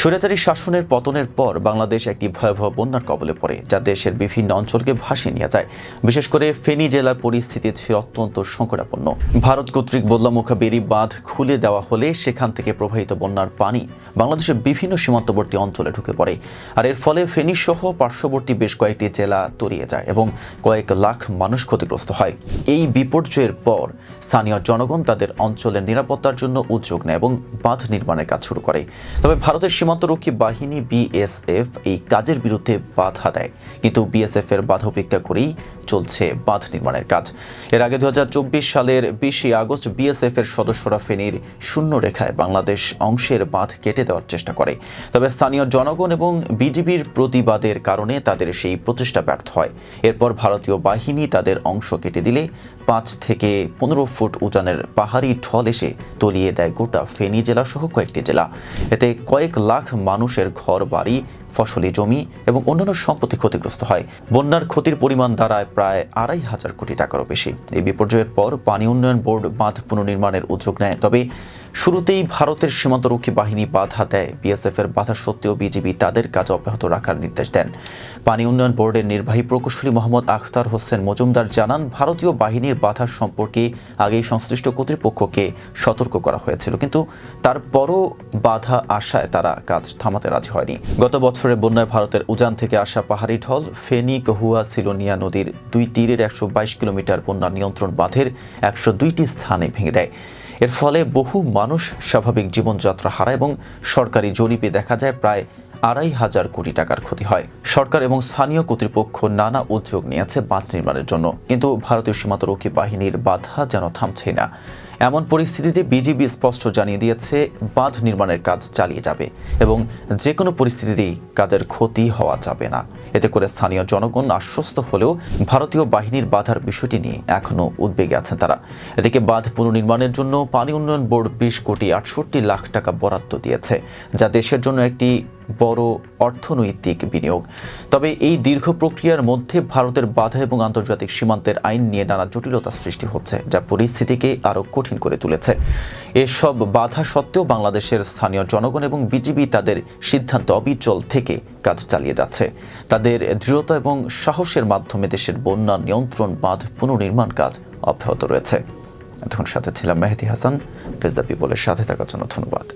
স্বৈরাচারী শাসনের পতনের পর বাংলাদেশ একটি ভয়াবহ বন্যার কবলে পড়ে, যা দেশের বিভিন্ন অঞ্চলকে ভাসিয়ে নিয়ে যায়। বিশেষ করে ফেনী জেলার পরিস্থিতি ছিল অত্যন্ত সংকটাপন্ন। ভারত কর্তৃক বদলামুখা বেরি বাঁধ খুলে দেওয়া হলে সেখান থেকে প্রবাহিত বন্যার পানি বাংলাদেশের বিভিন্ন সীমান্তবর্তী অঞ্চলে ঢুকে পড়ে। আর এর ফলে ফেনী সহ পার্শ্ববর্তী বেশ কয়েকটি জেলা তরিয়ে যায় এবং কয়েক লাখ মানুষ ক্ষতিগ্রস্ত হয়। এই বিপর্যয়ের পর স্থানীয় জনগণ তাদের অঞ্চলের নিরাপত্তার জন্য উদ্যোগ নেয় এবং বাঁধ নির্মাণের কাজ শুরু করে। তবে ভারতের সীমান্তরক্ষী বাহিনী বিএসএফ এই কাজের বিরুদ্ধে বাধা দেয়। কিন্তু বিএসএফ এর বাধা উপেক্ষা করেই চলছে বাঁধ নির্মাণের কাজ। এর আগে দু হাজার চব্বিশ সালের বিশে আগস্ট বিএসএফ এর সদস্যরা ফেনীর শূন্য রেখায় বাংলাদেশ অংশের বাঁধ কেটে দেওয়ার চেষ্টা করে। তবে স্থানীয় জনগণ এবং বিজিবির প্রতিবাদের কারণে তাদের সেই প্রচেষ্টা ব্যর্থ হয়। এরপর ভারতীয় বাহিনী তাদের অংশ কেটে দিলে পাঁচ থেকে পনেরো ফুট উজানের পাহাড়ি ঢল এসে তলিয়ে দেয় গোটা ফেনী জেলা সহ কয়েকটি জেলা। এতে কয়েক লাখ মানুষের ঘর বাড়ি ফসলি জমি এবং অন্যান্য সম্পত্তি ক্ষতিগ্রস্ত হয়। বন্যার ক্ষতির পরিমাণ দাঁড়ায় প্রায় আড়াই হাজার কোটি টাকারও বেশি। এই বিপর্যয়ের পর পানি উন্নয়ন বোর্ড বাঁধ পুনর্নির্মাণের উদ্যোগ নেয়। তবে শুরুতেই ভারতের সীমান্তরক্ষী বাহিনী বাধা দেয়। বিএসএফ এর বাধা সত্ত্বেও বিজিবি তাদের কাজ অব্যাহত রাখার নির্দেশ দেন। পানি উন্নয়ন বোর্ডের নির্বাহী প্রকৌশলী মোহাম্মদ আখতার হোসেন মজুমদার জানান, ভারতীয় বাহিনীর বাধা সম্পর্কে আগেই সংশ্লিষ্ট কর্তৃপক্ষকে সতর্ক করা হয়েছিল, কিন্তু তারপরও বাধা আসায় তারা কাজ থামাতে রাজি হয়নি। গত বছরের বন্যায় ভারতের উজান থেকে আসা পাহাড়ি ঢল ফেনী কহুয়া সিলোনিয়া নদীর দুই তীরের একশো বাইশ কিলোমিটার বন্যা নিয়ন্ত্রণ বাঁধের একশো দুইটি স্থানে ভেঙে দেয়। এর ফলে বহু মানুষ স্বাভাবিক জীবনযাত্রা হারায় এবং সরকারি জরিপে দেখা যায় প্রায় আড়াই হাজার কোটি টাকার ক্ষতি হয়। সরকার এবং স্থানীয় কর্তৃপক্ষ নানা উদ্যোগ নিয়েছে বাঁধ নির্মাণের জন্য। কিন্তু ভারতীয় সীমান্তরক্ষী বাহিনীর বাধা যেন থামছেই না। এমন পরিস্থিতিতে বিজিবি স্পষ্ট জানিয়ে দিয়েছে, বাঁধ নির্মাণের কাজ চালিয়ে যাবে এবং যে কোনো পরিস্থিতিতেই কাজের ক্ষতি হওয়া যাবে না। এতে করে স্থানীয় জনগণ আশ্বস্ত হলেও ভারতীয় বাহিনীর বাধার বিষয়টি নিয়ে এখনও উদ্বেগে আছেন তারা। এদিকে বাঁধ পুনর্নির্মাণের জন্য পানি উন্নয়ন বোর্ড বিশ কোটি আটষট্টি লাখ টাকা বরাদ্দ দিয়েছে, যা দেশের জন্য একটি বড় অর্থনৈতিক বিনিয়োগ। তবে এই দীর্ঘ প্রক্রিয়ার মধ্যে ভারতের বাধা এবং আন্তর্জাতিক সীমান্তের আইন নিয়ে নানা জটিলতা সৃষ্টি হচ্ছে, যা পরিস্থিতিকে আরও কঠিন করে তুলেছে। এসব বাধা সত্ত্বেও বাংলাদেশের স্থানীয় জনগণ এবং বিজিবি তাদের সিদ্ধান্ত অবিচল থেকে কাজ চালিয়ে যাচ্ছে। তাদের দৃঢ়তা এবং সাহসের মাধ্যমে দেশের বন্যা নিয়ন্ত্রণ বাঁধ পুনর্নির্মাণ কাজ অব্যাহত রয়েছে। এতক্ষণ সাথে ছিলাম মেহেদি হাসান। ফেজ দ্য পিপলের সাথে থাকার জন্য ধন্যবাদ।